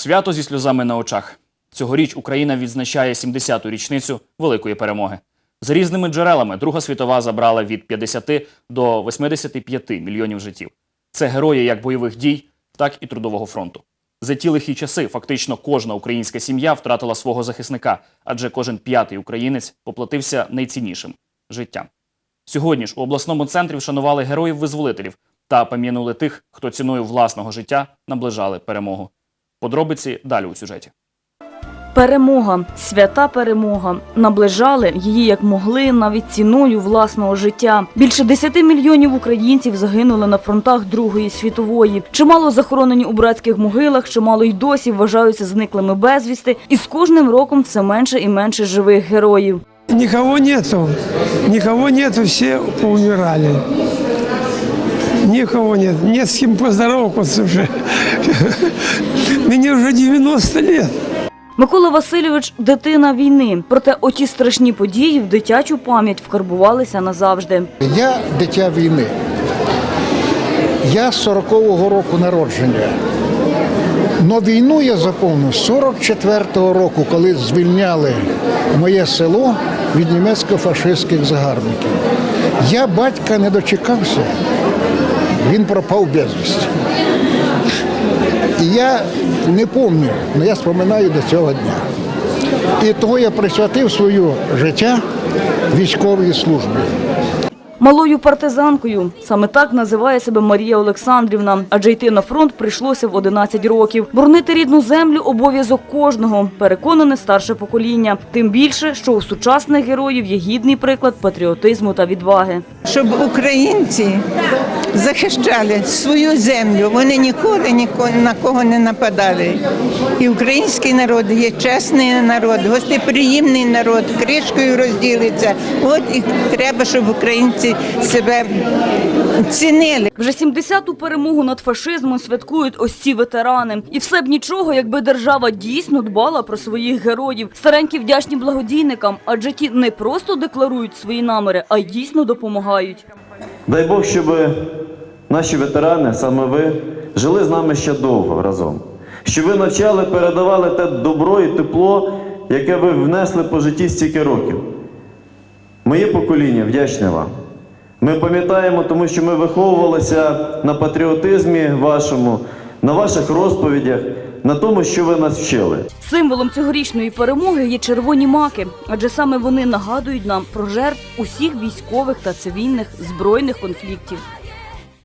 Свято зі сльозами на очах. Цьогоріч Україна відзначає 70-ту річницю великої перемоги. За різними джерелами Друга світова забрала від 50 до 85 мільйонів життів. Це герої як бойових дій, так і трудового фронту. За ті лихі часи фактично кожна українська сім'я втратила свого захисника, адже кожен п'ятий українець поплатився найціннішим життям. Сьогодні ж у обласному центрі вшанували героїв-визволителів та пам'янули тих, хто ціною власного життя наближали перемогу. Подробиці далі у сюжеті. Перемога, свята перемога. Наближали її як могли, навіть ціною власного життя. Більше 10 мільйонів українців загинули на фронтах Другої світової. Чимало захоронені у братських могилах, чимало й досі вважаються зниклими безвісти. І з кожним роком все менше і менше живих героїв. Никого нету, никого нету, все поумирали. Никого нет, не с кем поздороваться уже. Мне уже 90 лет. Микола Васильович дитина війни. Проте оті страшні події в дитячу пам'ять вкарбувалися назавжди. Я дитя війни. Я з 40-го року народження. Но війну я заповнив з 44-го року, коли звільняли моє село від німецько-фашистських загарбників. Я батька не дочекався. Він пропав безвісті. І я не пам'ятаю, але я споминаю до цього дня. І того я присвятив своє життя військовій службі. Малою партизанкою саме так називає себе Марія Олександрівна, адже йти на фронт прийшлося в 11 років. Боронити рідну землю обов'язок кожного, переконане старше покоління. Тим більше, що у сучасних героїв є гідний приклад патріотизму та відваги. щоб українці захищали свою землю. Вони ніколи ніко- на кого не нападали. І український народ є чесний народ, гостеприємний народ, кришкою розділиться. От і треба, щоб українці себе цінили. Вже 70-ту перемогу над фашизмом святкують ось ці ветерани. І все б нічого, якби держава дійсно дбала про своїх героїв. Старенькі вдячні благодійникам, адже ті не просто декларують свої наміри, а й дійсно допомагають. Дай Бог, щоб наші ветерани, саме ви, жили з нами ще довго разом. Щоб ви навчали, передавали те добро і тепло, яке ви внесли по житті стільки років. Моє покоління вдячне вам. Ми пам'ятаємо, тому що ми виховувалися на патріотизмі вашому, на ваших розповідях, на тому, що ви нас вчили. Символом цьогорічної перемоги є червоні маки, адже саме вони нагадують нам про жертв усіх військових та цивільних збройних конфліктів.